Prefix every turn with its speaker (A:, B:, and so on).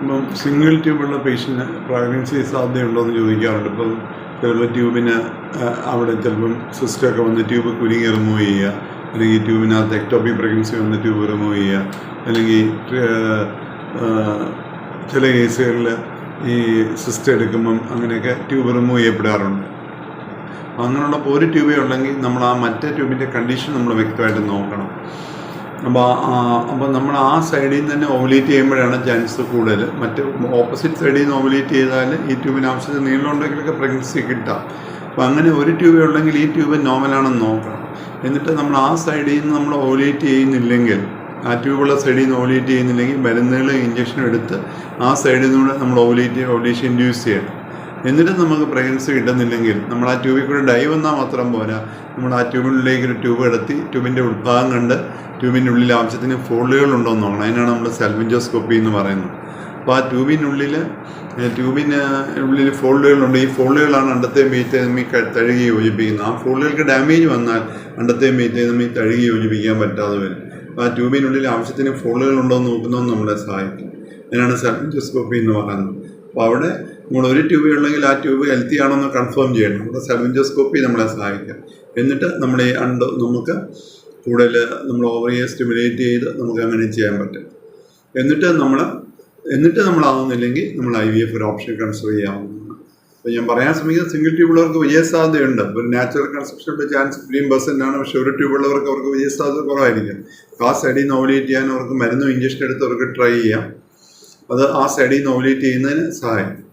A: ഇപ്പം single ട്യൂബുള്ള patient pregnancy സാധ്യതയുണ്ടോ എന്ന് ചോദിക്കാറുണ്ട്. ഇപ്പം ചിലപ്പോൾ ട്യൂബിന് അവിടെ ചിലപ്പം സിസ്റ്റമൊക്കെ വന്ന് ട്യൂബ് കുരുങ്ങി റിമൂവ് ചെയ്യുക. അല്ലെങ്കിൽ ട്യൂബിനകത്ത് എക്ടോപ്പി പ്രഗ്നൻസി വന്ന് ട്യൂബ് റിമൂവ് ചെയ്യുക. അല്ലെങ്കിൽ ചില കേസുകളിൽ ഈ സിസ്റ്റം എടുക്കുമ്പം അങ്ങനെയൊക്കെ ട്യൂബ് റിമൂവ് ചെയ്യപ്പെടാറുണ്ട്. അങ്ങനെയുള്ള ഒരു ട്യൂബേ ഉണ്ടെങ്കിൽ നമ്മൾ ആ മറ്റേ ട്യൂബിന്റെ കണ്ടീഷൻ നമ്മൾ വ്യക്തമായിട്ട് നോക്കണം. അപ്പോൾ അപ്പോൾ നമ്മൾ ആ സൈഡിൽ നിന്ന് തന്നെ ഓവുലേറ്റ് ചെയ്യുമ്പോഴാണ് ചാൻസ് കൂടുതൽ. മറ്റ് ഓപ്പോസിറ്റ് സൈഡിൽ നിന്ന് ഓവുലേറ്റ് ചെയ്താൽ ഈ ട്യൂബിന് ആവശ്യത്തിന് നീളമുണ്ടെങ്കിലൊക്കെ പ്രഗ്നൻസി കിട്ടാം. അപ്പോൾ അങ്ങനെ ഒരു ട്യൂബേ ഉള്ളെങ്കിൽ ഈ ട്യൂബ് നോർമലാണെന്ന് നോക്കണം. എന്നിട്ട് നമ്മൾ ആ സൈഡിൽ നിന്ന് നമ്മൾ ഓവുലേറ്റ് ചെയ്യുന്നില്ലെങ്കിൽ ആ ട്യൂബുള്ള സൈഡിൽ നിന്ന് ഓവുലേറ്റ് ചെയ്യുന്നില്ലെങ്കിൽ മരുന്നുകൾ ഇഞ്ചക്ഷൻ എടുത്ത് ആ സൈഡിൽ നിന്നുകൂടെ നമ്മൾ ഓവുലേറ്റ് ഓവുലേഷൻ ഇൻഡ്യൂസ് ചെയ്യണം. എന്നിട്ട് നമുക്ക് പ്രഗ്നൻസി കിട്ടുന്നില്ലെങ്കിൽ നമ്മൾ ആ ട്യൂബിൽ കൂടെ ഡൈ വന്നാൽ മാത്രം പോരാ. നമ്മൾ ആ ട്യൂബിനുള്ളിലേക്ക് ഒരു ട്യൂബ് കിടത്തി ട്യൂബിന്റെ ഉൾഭാഗം കണ്ട് ട്യൂബിന്റെ ഉള്ളിൽ ആവശ്യത്തിന് ഫോൾഡുകൾ ഉണ്ടോ എന്ന് നോക്കണം. അതിനാണ് നമ്മൾ സെൽവിൻജോസ്കോപ്പി എന്ന് പറയുന്നത്. അപ്പോൾ ആ ട്യൂബിനുള്ളിൽ ട്യൂബിന് ഉള്ളിൽ ഫോൾഡുകളുണ്ട് ഈ ഫോൾഡുകളാണ് അണ്ടത്തെ മീത്തെ ക- തഴുകി യോജിപ്പിക്കുന്നത്. ആ ഫോൾഡുകൾക്ക് ഡാമേജ് വന്നാൽ അണ്ടത്തെ മീത്തെ തമ്മിൽ തഴുകി യോജിപ്പിക്കാൻ പറ്റാതെ വരും. അപ്പോൾ ആ ട്യൂബിനുള്ളിൽ ആവശ്യത്തിന് ഫോൾഡുകൾ ഉണ്ടോ എന്ന് നോക്കുന്നതും നമ്മളെ സഹായിക്കും അതിനാണ് സെൽവിഞ്ചോസ്കോപ്പി എന്ന് പറയുന്നത്. അപ്പോൾ അവിടെ നമ്മൾ ട്യൂബ് ഉള്ളെങ്കിൽ ആ ട്യൂബ് ഹെൽത്തി ആണോ എന്ന് കൺഫേം ചെയ്യണം. നമ്മുടെ സെൽവിഞ്ചോസ്കോപ്പി നമ്മളെ സഹായിക്കാം. എന്നിട്ട് നമ്മൾ ഈ അണ്ട് നമുക്ക് കൂടുതൽ നമ്മൾ ഓവറിയെ സ്റ്റിമുലേറ്റ് ചെയ്ത് നമുക്ക് അങ്ങനെ ചെയ്യാൻ പറ്റും. എന്നിട്ട് നമ്മൾ എന്നിട്ട് നമ്മളാവുന്നില്ലെങ്കിൽ നമ്മൾ ഐ വി എഫ് ഒരു ഓപ്ഷൻ കൺസിഡർ ചെയ്യാവുന്നതാണ്. അപ്പോൾ ഞാൻ പറയാൻ ശ്രമിക്കുന്നത് സിംഗിൾ ട്യൂബുള്ളവർക്ക് വിജയസാധ്യതയുണ്ട് ഒരു നാച്ചുറൽ കൺസെപ്ഷന്റെ ചാൻസ് ഫിഫ്റ്റീൻ പെർസെന്റ് ആണ്. പക്ഷേ ഒരു ട്യൂബുള്ളവർക്ക് അവർക്ക് വിജയസാധ്യത കുറവായിരിക്കും. കാസ് ആ സൈഡിൽ നിന്ന് ചെയ്യാൻ അവർക്ക് മരുന്നും ഇഞ്ചക്ഷൻ എടുത്ത് അവർക്ക് ട്രൈ ചെയ്യാം. അത് ആ സൈഡിൽ നോവലേറ്റ് ചെയ്യുന്നതിന് സഹായിക്കും